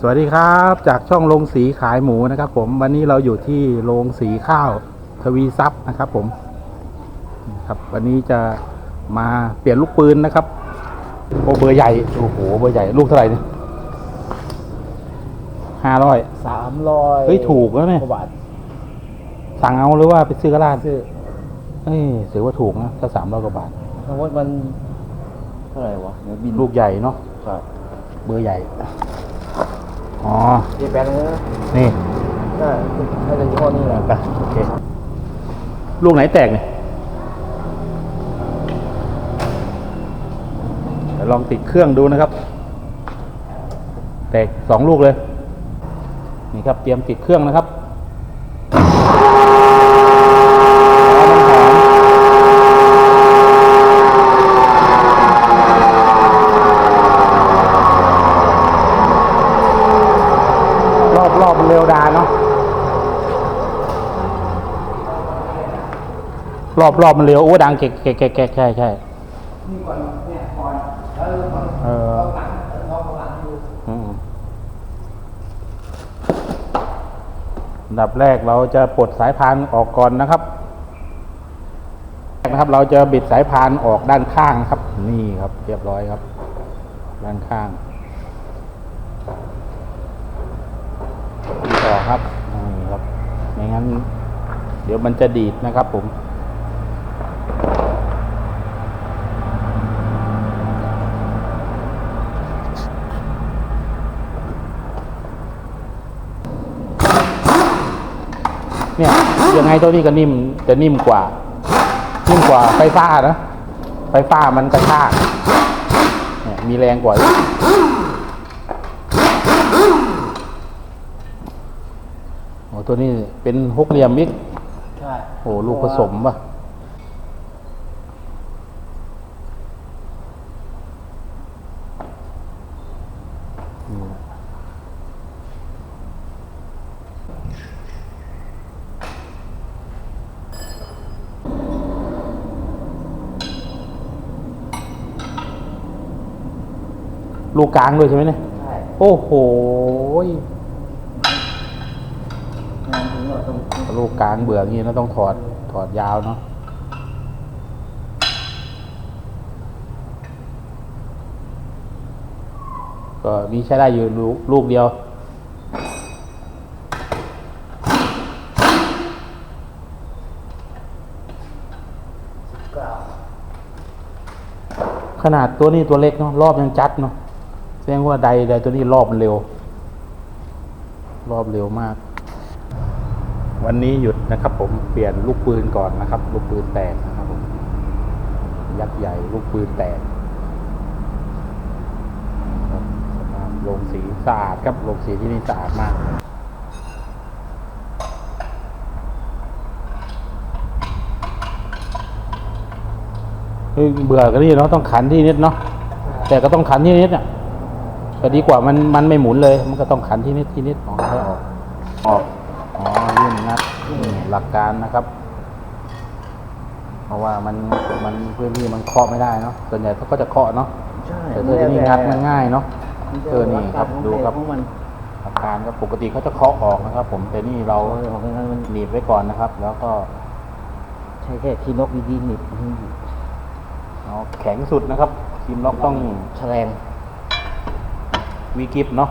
สวัสดีครับจากช่องโรงสีขายหมูนะครับผมวันนี้เราอยู่ที่โรงสีข้าวทวีทรัพย์นะครับผมครับวันนี้จะมาเปลี่ยนลูกปืนนะครับโอเบอร์ใหญ่โอ้โหเบอร์ใหญ่ลูกเท่าไหร่เนี่ยห้าร้อยสามร้อยเฮ้ยถูกแล้วเนี่ยกว่าบาทสั่งเอาหรือว่าไปซื้อกระลาดซื้อเอ้ยถือว่าถูกนะถ้าสามร้อยกว่าบาทเพราะว่ามันเท่าไหร่วะเดี๋ยวบินลูกใหญ่เนาะครับเบอร์ใหญ่ อ๋อเจแปนเลยนะนี่น่าน่าจะยี่ห้อนี้แหละไปโอเคลูกไหนแตกเนี่ยเดี๋ยวลองติดเครื่องดูนะครับ แตกสองลูกเลย นี่ครับเตรียมติดเครื่องนะครับเอามันหอมรอบรอบเร็วดาเนาะ รอบรอบมันเร็วโอ้ดังเก๊กเก๊กเก๊กเก๊กใช่ใช่เอออืมอันดับแรกเราจะปลดสายพานออกก่อนนะครับแรกนะครับ เราจะบิดสายพานออกด้านข้างครับ นี่ครับ เรียบร้อยครับ ด้านข้างต่อครับนี่ครับไม่งั้น เดี๋ยวมันจะดีดนะครับผม เนี่ยยังไงตัวนี้ก็นิ่มจะนิ่มกว่า นิ่มกว่าไฟฟ้านะไฟฟ้ามันกระชากเนี่ยมีแรงกว่าอีกโอ้ตัวนี้เป็นหกเหลี่ยมอีกใช่โอ้ลูกผสมป่ะ ลูกกลางด้วยใช่ไหมเนี่ย ใช่โอ้โหงานถึงเราต้องลูกกลางเบื่ออย่างนี้แล้วต้องถอดถอดยาวเนาะ ก็มีใช้ได้อยู่ลูกลูกเดียวเก้าขนาดตัวนี้ตัวเล็กเนาะรอบยังจัดเนาะแส ดงว่าใดใดตัวนี้รอบเร็ว รอบเร็วมาก วันนี้หยุดนะครับ ผมเปลี่ยนลูกปืนก่อนนะครับ ลูกปืนแตกนะครับผมยักษ์ใหญ่ลูกปืนแตกครับสภาพโรงสีสะอาดครับโรงสีที่นี่สะอาดมากเฮ้ยเบื่อกันนี่เนาะต้องขันที่นิดเนาะแต่ก็ต้องขันที่นิดเนี่ย ก็ดีกว่ามันมันไม่หมุนเลย มันก็ต้องขันที่นิดที่นิดออกให้ออกออกอ๋อยื่นงัดนี่หลักการนะครับ เพราะว่ามันมันพื้นที่มันเคาะไม่ได้เนาะส่วนใหญ่เขาก็จะเคาะเนาะใช่แต่ตัวนี้งัดมันง่ายเนาะเออนี่ครับดูครับของมันหลักการครับปกติเขาจะเคาะออกนะครับ ผมแต่นี่เราเอาของนั้นมันหนีบไว้ก่อนนะครับ แล้วก็ใช่แค่ที่นกดีๆหนิบเอาแข็งสุดนะครับทีมล็อกต้องแฉลง วีกิฟเนาะ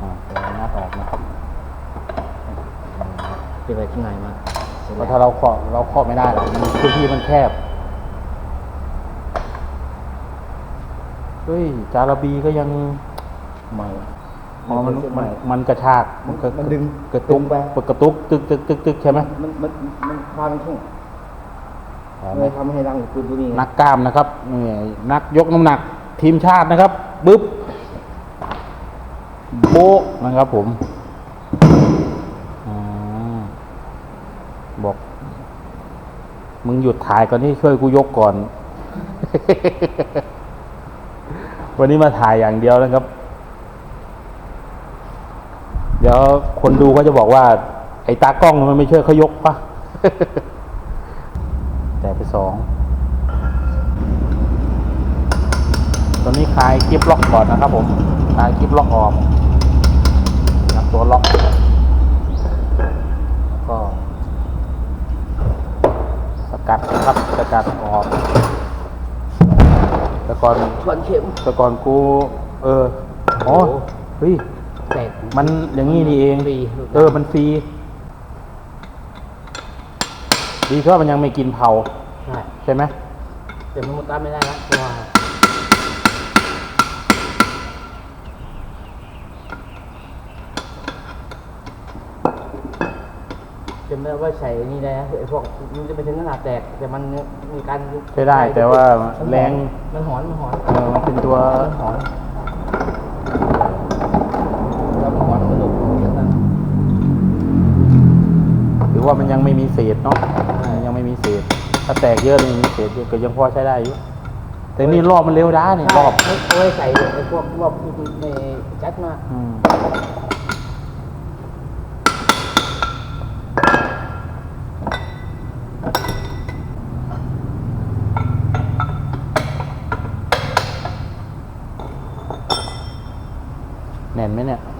อ่าเดี๋ยวงัดออกนะครับเป็นอะไรที่ง่ายมากเพราะถ้าเราเคาะเราเคาะไม่ได้หรอกมันพื้นที่มันแคบเฮ้ยจาระบีก็ยังใหม่อ๋อมันมันมันกระชากมันกระมันดึงกระตุกดึงไปกระตุกตึกตึกตึกตึกใช่ไหมมันมันมันความนทุ่งอ่าเลยทำให้รังปืนตัวนี้นักกล้ามนะครับนี่นักยกน้ำหนักทีมชาตินะครับบึ๊บ โบะนะครับผมอบอก มึงหยุดถ่ายก่อนที่ช่วยกูยกก่อน วันนี้มาถ่ายอย่างเดียวนะครับ เดี๋ยวคนดูก็จะบอกว่า ไอ้ตากล้องมันไม่ช่วยเขายกปะแต่ไปสองตอนนี้คลายกิฟล็อกก่อนนะครับผมตายคลิปล็อกออก ตัวล็อกแล้วก็สกัดนะครับสกัดออกแต่ก่อนชวนเข็มแต่ก่อนกูเอออ๋อเฮ้ยแตกมันอย่างนี้นี่เองฟรีเออมันฟรีดีเพราะมันยังไม่กินเผาใช่ใช่ไหมแต่มันมุดตามไม่ได้นะ เพราะว่าจำได้ว่าใส่นี่ได้นะไอ้พวกมันจะไปถึงขนาดแตก แต่มันมีการใช้ได้แต่ว่าแรงมันหอนมันหอนเออมันเป็นตัวมันหอนแล้วมันหอนมันหลุดอย่างนั้นหรือว่ามันยังไม่มีเศษเนาะใช่ยังไม่มีเศษ ถ้าแตกเยอะเลยมีเศษเยอะก็ยังพอใช้ได้อยู่แต่นี่รอบมันเร็วด้านี่รอบเอาไว้ใส่ไอ้พวกรอบในจัดมา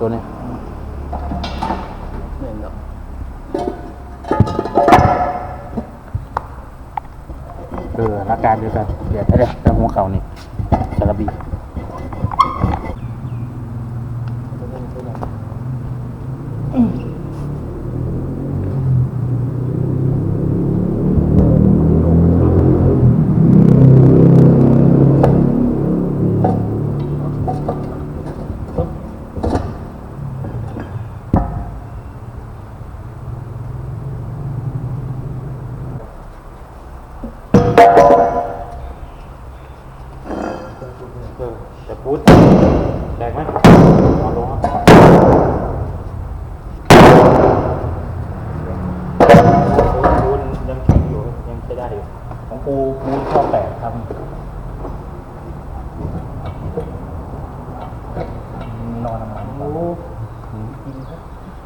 ตัวเนี้ยเหมือนเนาะเอออาการเดียวกันเดี๋ยวเดี๋ยวแต่หัวเข่านี่จาระบี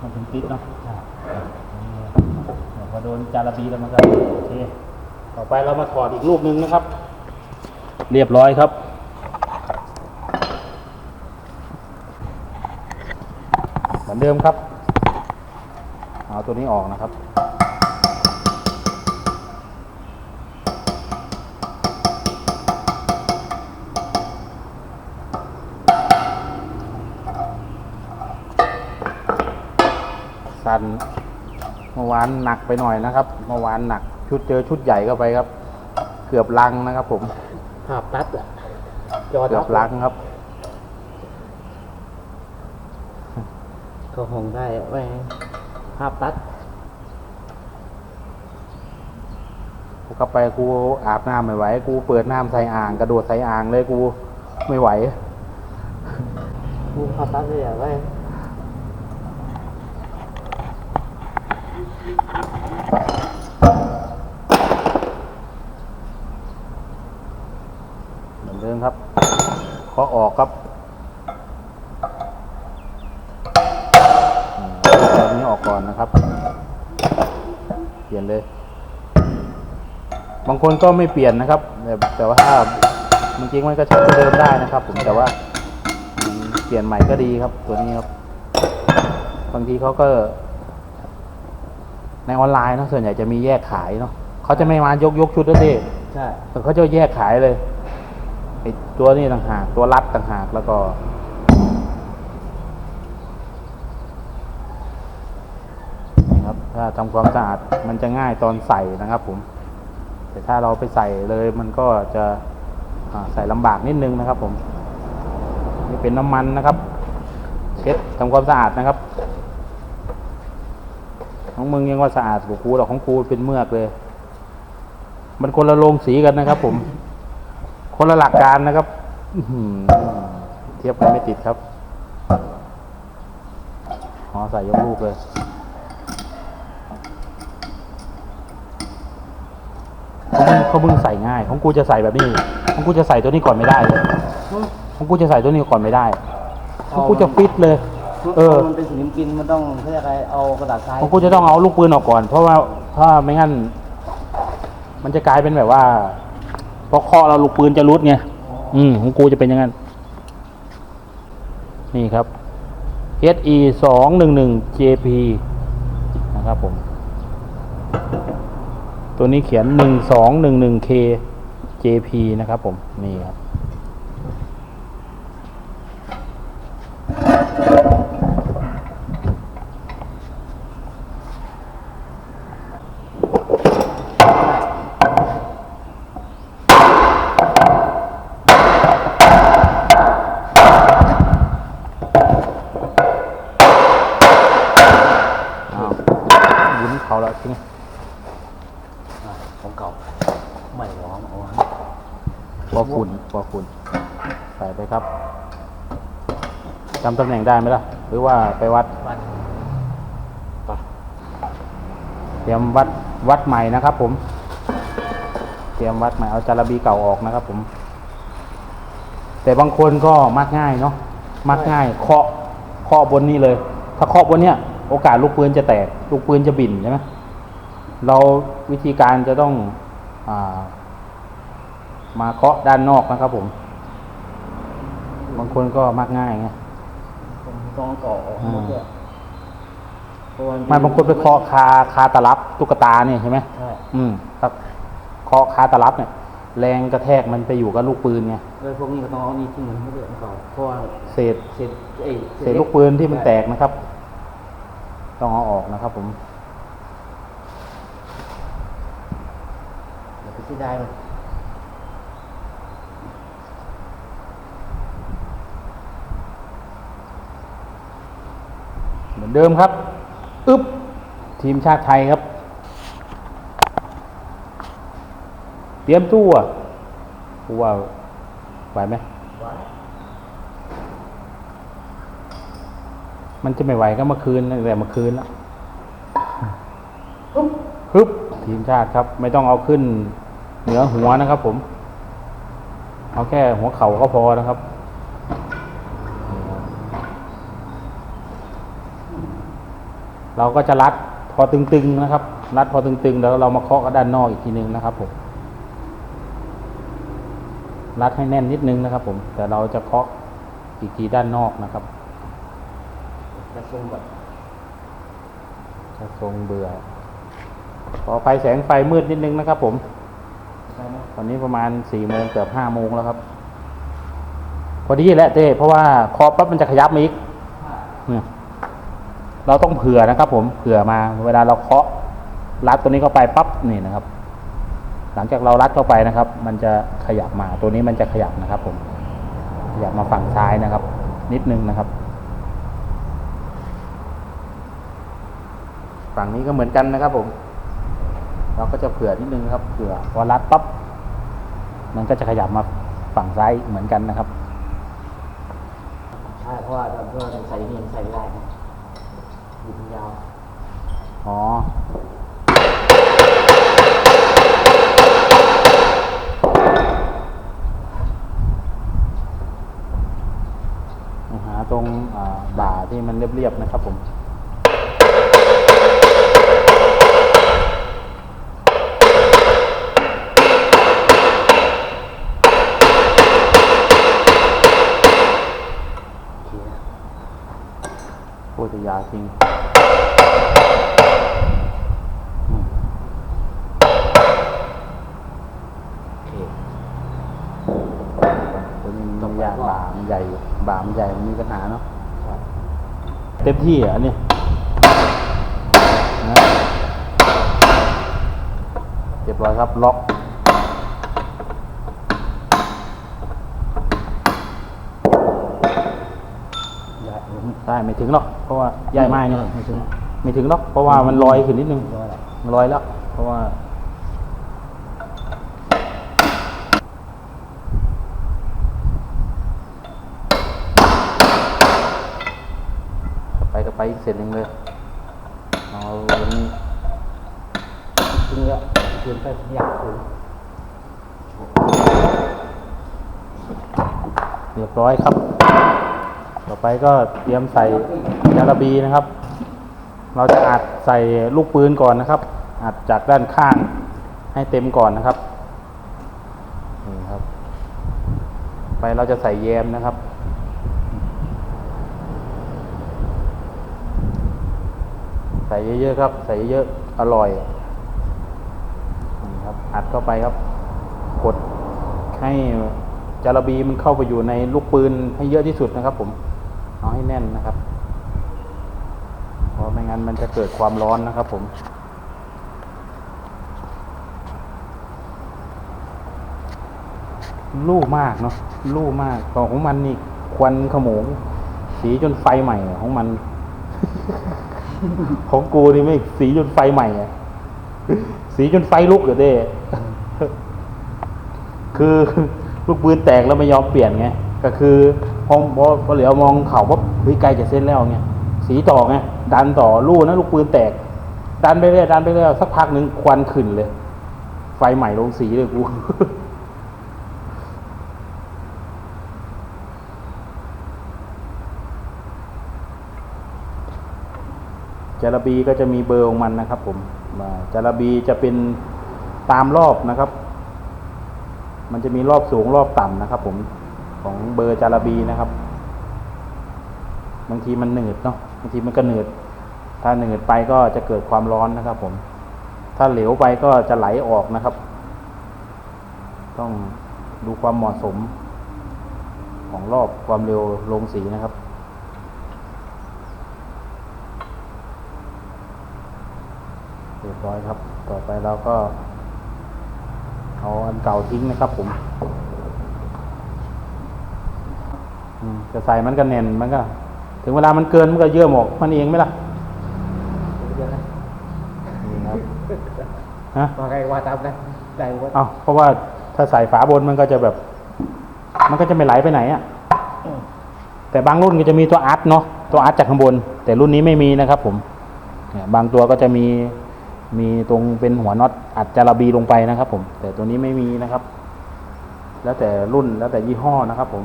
มันเป็นติดเนาะพอโดนจาระบีแล้วมันก็โอเค ต่อไปเรามาถอดอีกลูกนึงนะครับ เรียบร้อยครับเหมือนเดิมครับ เอาตัวนี้ออกนะครับ สันเมื่อวานหนักไปหน่อยนะครับเมื่อวานหนัก ชุดเจอชุดใหญ่เข้าไปครับ เกือบลังนะครับ ผมภาพตัดอะจอเกือบลังครับก็คงได้ไว้ภาพตัดกูกลับไปกูอาบน้ำไม่ไหว กูเปิดน้ำใส่อ่าง กระโดดใส่อ่างเลยกูไม่ไหว กูภาพตัดเลยอะไว้ เหมือนเดิมครับ เคาะออกครับอืมเอาตัวนี้ออกก่อนนะครับ เปลี่ยนเลย บางคนก็ไม่เปลี่ยนนะครับ แต่แต่ว่าถ้าจริงๆมันก็ใช้ตัวเดิมได้นะครับ ผมแต่ว่าอืมเปลี่ยนใหม่ก็ดีครับ ตัวนี้ครับบางทีเขาก็ ในออนไลน์เนอะส่วนใหญ่จะมีแยกขายเนาะเขาจะไม่มายกยกชุดแล้วเด้ใช่แต่เขาจะแยกขายเลยไอตัวนี้ต่างหากตัวรัดต่างหากแล้วก็นี่ครับ ถ้าทำความสะอาดมันจะง่ายตอนใส่นะครับ ผม แต่ถ้าเราไปใส่เลยมันก็จะใส่ลำบากนิดนึงนะครับ ผม นี่เป็นน้ำมันนะครับเช็ดทำความสะอาดนะครับของมึงยังว่าสะอาดกว่ากูหรอกของกูเป็นเมือกเลย มันคนละโรงสีกันนะครับผม คนละหลักการนะครับอื้อหือเทียบกันไม่ติดครับอ๋อใส่ยกลูกเลยเขามึงเขามึงใส่ง่าย ของกูจะใส่แบบนี้ ของกูจะใส่ตัวนี้ก่อนไม่ได้เลยของกูจะใส่ตัวนี้ก่อนไม่ได้ ของกูจะฟิตเลย เออ มันเป็นสนิมกิน มันต้องเขาเรียกอะไร เอากระดาษทราย ของกูจะต้องเอาลูกปืนออกก่อน เพราะว่าถ้าไม่งั้น มันจะกลายเป็นแบบว่า พอเคาะเราลูกปืนจะรุดไงอืมของกูจะเป็นอย่างนั้น นี่ครับ SE สองหนึ่งหนึ่ง JP นะครับผม ตัวนี้เขียนหนึ่งสองหนึ่งหนึ่ง K JP นะครับผม นี่ครับ อ้าววุ้นเขาแล้วใช่ไหม อ่าของเก่าไม่ร้องเอาไว้ ปอฝุ่นปอฝุ่น ใส่ไปครับ จำตำแหน่งได้ไหมล่ะ หรือว่าไปวัดวัดไปเตรียมวัดวัดใหม่นะครับ ผม เตรียมวัดใหม่เอาจาระบีเก่าออกนะครับ ผม แต่บางคนก็มักง่ายเนาะมักง่ายเคาะเคาะบนนี้เลย ถ้าเคาะบนเนี้ยโอกาสลูกปืนจะแตก ลูกปืนจะบิ่นใช่ไหมเราวิธีการจะต้องอามาเคาะด้านนอกนะครับผม บางคนก็มักง่ายไง ผมต้องก่อออกหมดเลยเพราะว่ไมันบางคนไปเคาะคาคาตลับตุ๊กตาเนี่ยใช่ไหมใช่อืมครับเคาะคาตลับเนี่ย แรงกระแทกมันไปอยู่กับลูกปืนไงเลยพวกนี้ก็ต้องเอานี่ทิ้งมันไม่ได้ของเก่าเพราะว่าเศษเศษเอ้ยเศษลูกปืนที่มันแตกนะครับ ต้องเอาออกนะครับ ผมเดี๋ยวไปที่ได้มัน มือนเดิมครับอึ๊บทีมชาติไทยครับ เตรียมตัวกูว่าไหวไหมมันจะไม่ไหวก็เมื่อคืนแต่เมื่อคืนแล้วฮึบทีมชาติครับ ไม่ต้องเอาขึ้นเหนือหัวนะครับผม เอาแค่หัวเข่าก็พอนะครับนี่ครับ เราก็จะรัดพอตึงๆนะครับ รัดพอตึงๆ แล้วเรามาเคาะกับด้านนอกอีกทีนึงนะครับผมรัดให้แน่นนิดนึงนะครับ ผม แต่เราจะเคาะอีกทีด้านนอกนะครับจะทรงแบบจะทรงเบื่อขอไฟแสงไฟมืดนิดนึงนะครับ ผมตอนนี้ประมาณสี่โมงเกือบห้าโมงแล้วครับ พอดีแหละเต้เพราะว่าเคาะปั๊บมันจะขยับมาอีกเนี่ย เราต้องเผื่อนะครับ ผมเผื่อมาเวลาเราเคาะรัดตัวนี้เข้าไปปั๊บนี่นะครับ หลังจากเรารัดเข้าไปนะครับ มันจะขยับมาตัวนี้มันจะขยับนะครับ ผมขยับมาฝั่งซ้ายนะครับ นิดนึงนะครับฝั่งนี้ก็เหมือนกันนะครับ ผม เราก็จะเผื่อนิดนึงนะครับเผื่อพอรัดปั๊บมันก็จะขยับมาฝั่งซ้ายเหมือนกันนะครับ ใช่เพราะว่าเพราะว่าใส่นี่ใส่ไม่ได้ ยิงยาว อ๋อ หาตรงบ่าที่มันเรียบๆนะครับผม ตยาจริงอืมโอเคตัวนี้มันยากบามใหญ่บามใหญ่มันมีปัญหาเนาะเต็มที่อะอันนี้เรียบร้อยครับล็อก ยาวผม ได้ไม่ถึงหรอกเพราะว่าใหญ่มากเนี่ยไม่ถึงไม่ถึงหรอกเพราะว่ามันลอยขึ้นนิดนึงร้อยละมันลอยแล้ว เพราะว่าไปก็ไปอีกเสร็จหนึ่งเลยเอาอันนี้จริงแล้วเกินไปอยากถึงเรียบร้อยครับต่ อไปก็เตรียมใส่ยาระบีนะครับ เราจะอัดใส่ลูกปืนก่อนนะครับ อัดจากด้านข้างให้เต็มก่อนนะครับนี่ครับ ไปเราจะใส่แยมนะครับใส่เยอะๆครับ ใส่เยอะๆอร่อยนี่ครับ อัดเข้าไปครับ กดให้จาระบีมันเข้าไปอยู่ในลูกปืนให้เยอะที่สุดนะครับผม เอาให้แน่นนะครับเพราะไม่งั้นมันจะเกิดความร้อนนะครับผมลู่มากเนาะลู่มากต่อของมันนี่ควันขโมง สีจนไฟใหม่ของมัน ของกูนี่ไม่สีจนไฟใหม่อะสีจนไฟลุกเหรอเด้คือลูกปืนแตกแล้วไม่ยอมเปลี่ยนไง ก็คือพอพอพอเหลียวมองเขาว่าเฮ้ยใกล้จะเส้นแล้วไงสีต่อไงดันต่อลู่นะลูกปืนแตก ดันไปเรื่อยดันไปเรื่อยสักพักหนึ่งควันขึ้นเลย ไฟใหม่ลงสีเลยกูจาระบีก็จะมีเบอร์ของมันนะครับ ผมอ่าจาระบีจะเป็นตามรอบนะครับ มันจะมีรอบสูงรอบต่ำนะครับ ผม ของเบอร์จาระบีนะครับ บางทีมันหนืดเนาะบางทีมันก็หนืด ถ้าหนืดไปก็จะเกิดความร้อนนะครับ ผม ถ้าเหลวไปก็จะไหลออกนะครับ ต้องดูความเหมาะสม ของรอบความเร็วลงสีนะครับเรียบร้อยครับ ต่อไปเราก็เอาอันเก่าทิ้งนะครับผมอืม จะใส่มันก็แน่นมันก็ ถึงเวลามันเกินมันก็เยื่อหมอกมันเองไหมล่ะเยอะนะนี่ครับฮะว่าไงว่าตามกันได้ว่าเอาเพราะว่าถ้าใส่ฝาบนมันก็จะแบบ มันก็จะไม่ไหลไปไหนอะ่ะแต่บางรุ่นก็จะมีตัวอัดเนาะตัวอัดจากข้างบน แต่รุ่นนี้ไม่มีนะครับ ผมเนี่ยบางตัวก็จะมีมีตรงเป็นหัวน็อตอัดจาระบีลงไปนะครับ ผม แต่ตัวนี้ไม่มีนะครับ แล้วแต่รุ่นแล้วแต่ยี่ห้อนะครับ ผม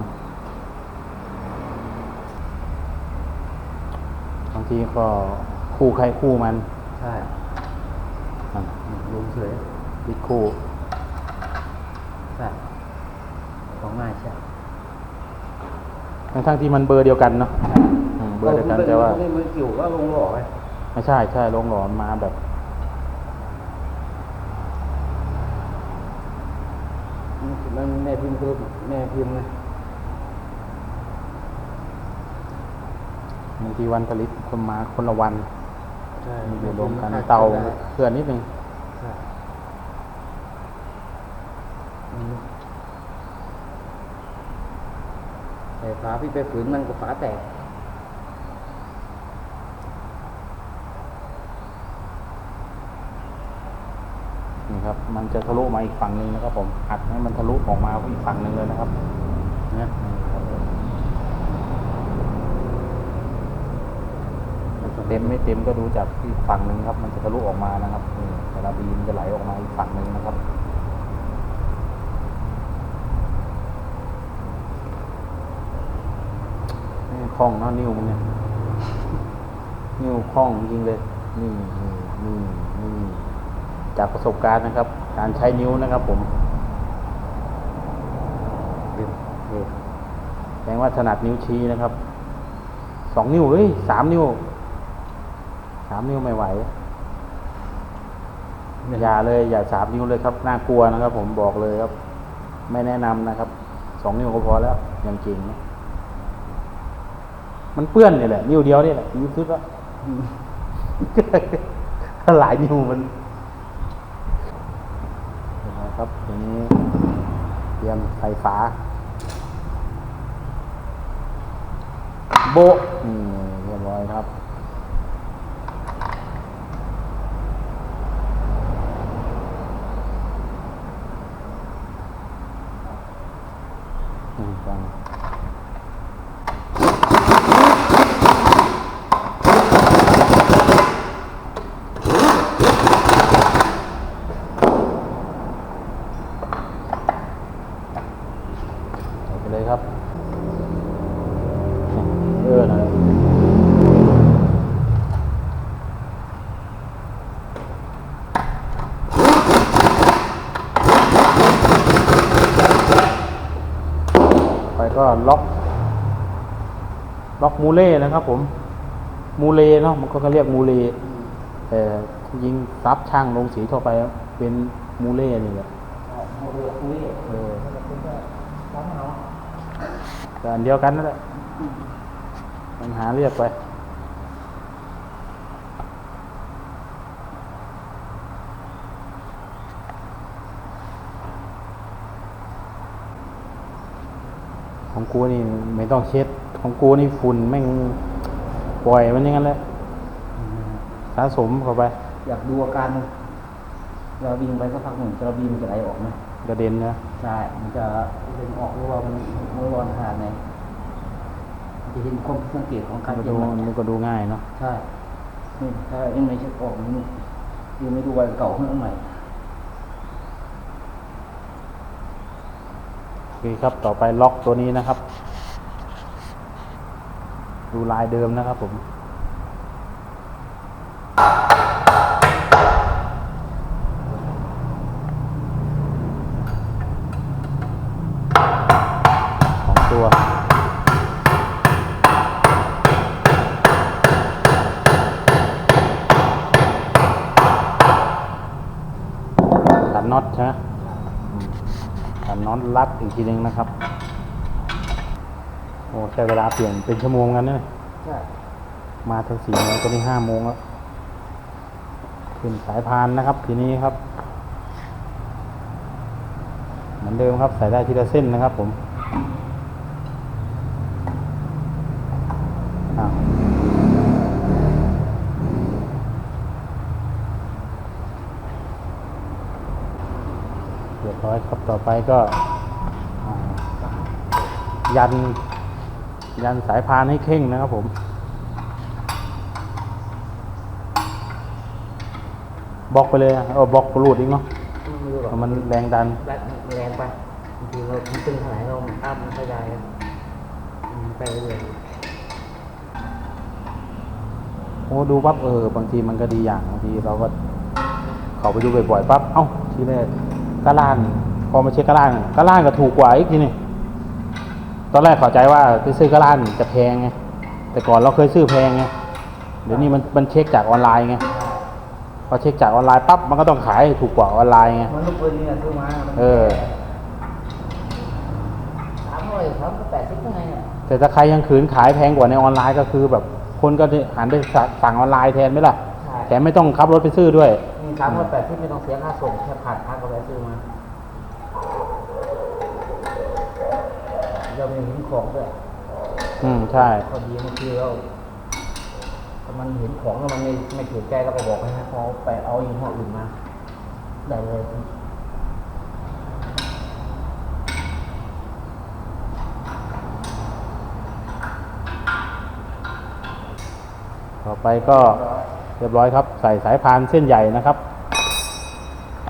บาง ทีก็คู่ใครคู่มัน ใช่อะลุงเฉยอีกคู่ใช่ของง่ายใช่ทั้งทั้งๆที่มันเบอร์เดียวกันเนาะอืมเบอร์เดียวกันแต่ว่านี่มือกิ่วก็ลงหล่อไงไม่ใช่ใช่ลงหลอนมาแบบมันแม่พิมพ์คือแม่พิมพ์ไง บางทีวันผลิตคนมาคนละวันใช่มีอยู่รวมกันเตาเคลื่อนนิดนึงใช่อืมแต่ฝาพี่ไปฝืนมันก็ฝาแตกนี่ครับ มันจะทะลุมาอีกฝั่งหนึ่งนะครับผมอัดให้มันทะลุออกมาอีกฝั่งหนึ่งเลยนะครับเนี่ยนี่ครับ เต็มไม่เต็มก็ดูจากอีกฝั่งหนึ่งครับ มันจะทะลุออกมานะครับนี่แต่ละบีมจะไหลออกมาอีกฝั่งหนึ่งนะครับนี่คล่องนาะนิ้วมึงเนี่ยนิ้วคล่องจริงเลยนี่นี่นี่นี่จากประสบการณ์นะครับ การใช้นิ้วนะครับ ผมแสดงว่าถนัดนิ้วชี้นะครับสองนิ้วเฮ้ยสามนิ้ว สามนิ้วไม่ไหว อย่าเลย อย่าสามนิ้วเลยครับ น่ากลัวนะครับ ผมบอกเลยครับ ไม่แนะนำนะครับ สองนิ้วก็พอแล้วยังเก่งนะมันเปื้อนนี่แหละ นิ้วเดียวนี่แหละนิ้วสุดละถ้าหลายนิ้วมันเห็นไหมครับทีนี้เตรียมไฟฟ้า โบะนี่เรียบร้อยครับ อืมฟังใส่ไปเลยครับ เออนะไป ก็ล็อกล็อกมูเล่นะครับ ผม มูเลเนาะมันก็เรียกมูเลแต่ยิงซับช่างลงสีทั่วไปเป็นมูเล่นี่แหละโมเดลคุยเออแล้วก็คุณก็ร้องเอาแต่อันเดียวกันนั่นแหละปัญหาเรียกไป กูนี่ไม่ต้องเช็ด ของกูนี่ฝุ่นแม่งปล่อยมันอย่างนั้นแหละสะสมเข้าไป อยากดูอาการเราวิ่งไปสักพักหนึ่งกระบีมันจะไหลออกไหมกระเด็นนะใช่มันจะดึงออกหรือว่ามันมันร้อนขนาดไหนมันจะเห็นความสังเกตของการก็เย็ดูนมันมันก็ดูง่ายเนาะใช่นี่ถ้ายังไม่เช็คออกนี่ยังไม่ดูวันเก่าขึ้นอันใหม่ โอ เคครับต่อไปล็อกตัวนี้นะครับ ดูลายเดิมนะครับผม ของตัว ตัดน็อตใช่ไหมอืมตัดน็อต รัดอีกทีนึงนะครับโอ้ใช้เวลาเปลี่ยนเป็นชั่วโมงกันเนี่ยใช่มาทั้งสี่โมงตอนนี้ห้าโมงแล้วขึ้นสายพานนะครับ ทีนี้ครับ เหมือนเดิมครับใส่ได้ทีละเส้นนะครับ ผมอ้าวเรียบร้อยครับต่อไปก็อ่า ยัน ยันสายพานให้เข่งนะครับผมบล็อกไปเลยอะเอาบล็อกรูดอีกเนาะไม่รู้หรอกเพราะมันแรงดันแรงแรงไปบางทีเราตึงเท่าไหร่เราอัพมันขยายอืมไปเรื่อยโอ้ดูปั๊บเออบางทีมันก็ดีอย่างบางทีเราก็เข้าไปดูบ่อยๆปั๊บเอ้าทีแรกกระล่านพอมาเช็คกระล่านกระล่านก็ถูกกว่าอีกทีนี่ ตอนแรกเข้าใจว่าไปซื้อกระล่านจะแพงไงแต่ก่อนเราเคยซื้อแพงไงเดี๋ยวนี้มันมันเช็คจากออนไลน์ไงพอเช็คจากออนไลน์ปั๊บมันก็ต้องขายถูกกว่าออนไลน์ไงมันลูกปืนนี่นะซื้อมามันเออสามร้อยสามร้อยแปดสิบยังไงเนี่ยแต่ถ้าใครยังขืนขายแพงกว่าในออนไลน์ก็คือแบบคนก็หันไปสั่งออนไลน์แทนไหมล่ะใช่แถมไม่ต้องขับรถไปซื้อด้วยมีสามร้อยแปดสิบไม่ต้องเสียค่าส่งแค่ผ่านทางก็ไปซื้อมา เราไม่เห็นของด้วยอืมใช่พอดีบางทีเราถ้ามันเห็นของแล้วมันไม่ไม่ถูกใจเราก็บอกให้เขาไปเอายี่ห้ออื่นมาได้เลยต่อไปก็เรียบร้อยครับ ใส่สายพานเส้นใหญ่นะครับ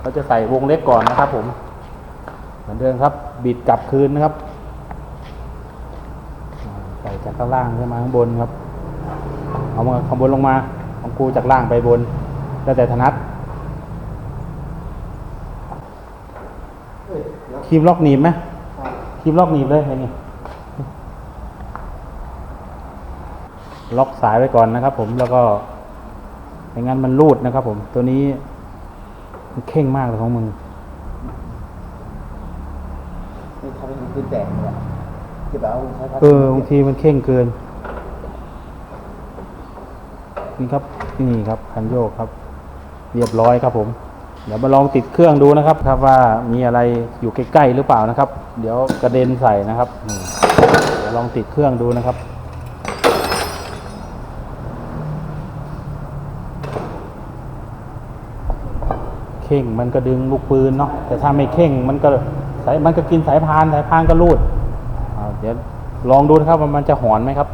เราจะใส่วงเล็กก่อนนะครับผม เหมือนเดิมครับ บิดกลับคืนนะครับอ่าใส่จาก ข้างล่างขึ้นมาข้างบนครับ เอามาข้างบนลงมาของกูจากล่างไปบน แล้วแต่ถนัดครีมล็อกหนีบไหมครีมล็อกหนีบเลยอย่างนี้ล็อกสายไว้ก่อนนะครับ ผมแล้วก็ไม่งั้นมันรูดนะครับ ผมตัวนี้มันเข่งมากเลยของมึงนี่ทำให้มันขึ้นแตกเลย เอาใช้พลาสเออบางทีมันเข่งเกิน นี่ครับ นี่ครับคันโยกครับ เรียบร้อยครับผม เดี๋ยวมาลองติดเครื่องดูนะครับ ครับว่ามีอะไรอยู่ใกล้ๆหรือเปล่านะครับ เดี๋ยวกระเด็นใส่นะครับเดี๋ยวลองติดเครื่องดูนะครับ เข่งมันก็ดึงลูกปืนเนาะแต่ถ้าไม่เข่งมันก็สายมันก็กินสายพานสายพานก็รูด เดี๋ยวลองดูนะครับว่ามันจะหอนไหมครับ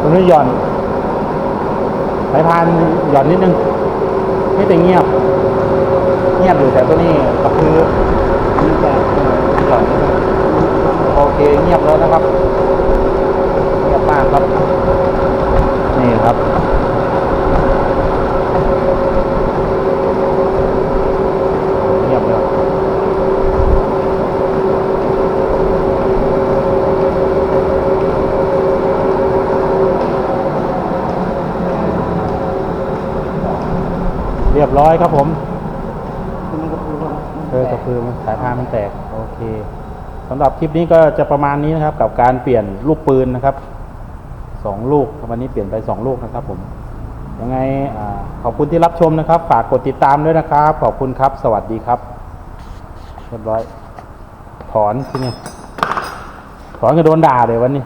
ตรงนี้หย่อนสายพานหย่อนนิดนึง ไม่แต่เงียบ เงียบอยู่แต่ตัวนี้ก็คือนี่แต่หย่อนนิดนึงโอเคเงียบแล้วนะครับ เงียบมากครับ นี่ครับ เงียบเลย รียบร้อยครับผมคือมันก็คือว่าเออกระพือมันสายพานมันแตกโอเคสำหรับคลิปนี้ก็จะประมาณนี้นะครับ กับการเปลี่ยนลูกปืนนะครับสองลูกวันนี้เปลี่ยนไปสองลูกนะครับผมยังไงอาขอบคุณที่รับชมนะครับ ฝากกดติดตามด้วยนะครับ ขอบคุณครับ สวัสดีครับ เรียบร้อย ถอนที่นี่ถอนก็โดนด่าเลยวันนี้